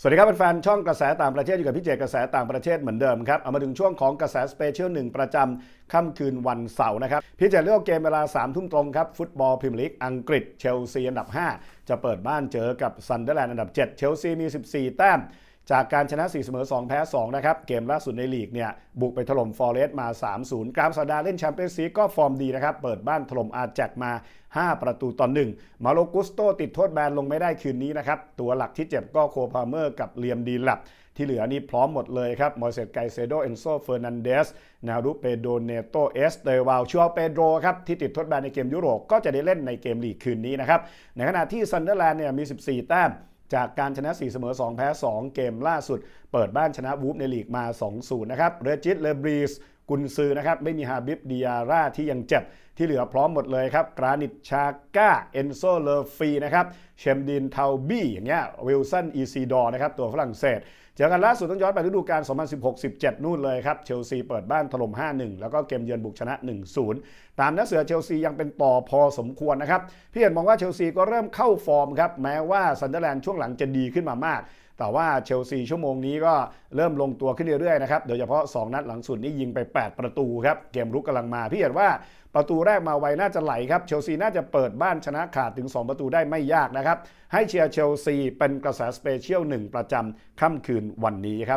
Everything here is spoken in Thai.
สวัสดีครับแฟนๆช่องกระแสต่างประเทศอยู่กับพี่เจกระแสต่างประเทศเหมือนเดิมครับ เอามาถึงช่วงของกระแสสเปเชียลหนึ่งประจำค่ำคืนวันเสาร์นะครับ พี่เจเลือกเกมเวลา3ามทุ่มตรงครับ ฟุตบอลพรีเมียร์ลีกอังกฤษเชลซีอันดับ 5 จะเปิดบ้านเจอกับซันเดอร์แลนด์อันดับ 7 เชลซีมี 14 แต้ม จากการชนะ 4 เสมอ 2 แพ้ 2 นะครับ เกมล่าสุดในลีกเนี่ย บุกไปถล่มฟอร์เรสต์มา 3-0กรามสัปดาห์เล่นแชมเปี้ยนส์ลีก็ฟอร์มดีนะครับ เปิดบ้านถล่มอาร์แจ็คมา 5 ประตูต่อ1มาโลกุสโตติดโทษแบนลงไม่ได้คืนนี้นะครับ ตัวหลักที่เจ็บก็โคพาเมอร์กับเลียมดีลับ ที่เหลือนี่พร้อมหมดเลยครับมอเซตไกเซโดเอนโซเฟอร์นันเดสนารุเปโดเนโตเอสเตวาลชัวเปโดรครับที่ติดทดแบนในเกมยุโรปก็จะได้เล่นในเกมลีกคืนนี้นะครับในขณะที่ซันเดอร์แลนด์เนี่ยมี 14 แต้ม จากการชนะ 4 เสมอ 2 แพ้ 2 เกมล่าสุด เปิดบ้านชนะวูฟในลีกมา 2-0 นะครับเรจิตเลบรีส กุนซือนะครับไม่มีฮาบิบดิอาร่าที่ยังเจ็บที่เหลือพร้อมหมดเลยครับกรานิตชาก้าเอนโซเลฟีนะครับเชมดินเทาบี้อย่างเงี้ยวิลสันอีซีดอร์นะครับตัวฝรั่งเศสเจอกันล่าสุดต้องย้อนไปฤดูกาล 2016-17 นู่นเลยครับ เชลซีเปิดบ้านถล่ม 5-1 แล้วก็เกมเยือนบุกชนะ 1-0 ตามนักเสือเชลซียังเป็นต่อพอสมควรนะครับ พี่เห็นมองว่าเชลซีก็เริ่มเข้าฟอร์มครับ แม้ว่าซันเดอร์แลนด์ช่วงหลังจะดีขึ้นมามาก แต่ว่าเชลซีชั่วโมงนี้ก็เริ่มลงตัวขึ้นเรื่อยๆนะครับโดยเฉพาะ 2 นัดหลังสุดนี่ยิงไป 8 ประตูครับเกมรุกกำลังมาพี่เห็นว่าประตูแรกมาไวน่าจะไหลครับเชลซีน่าจะเปิดบ้านชนะขาดถึง 2 ประตูได้ไม่ยากนะครับให้เชียร์เชลซีเป็นกระแสสเปเชียลหนึ่งประจำค่ำคืนวันนี้ครับ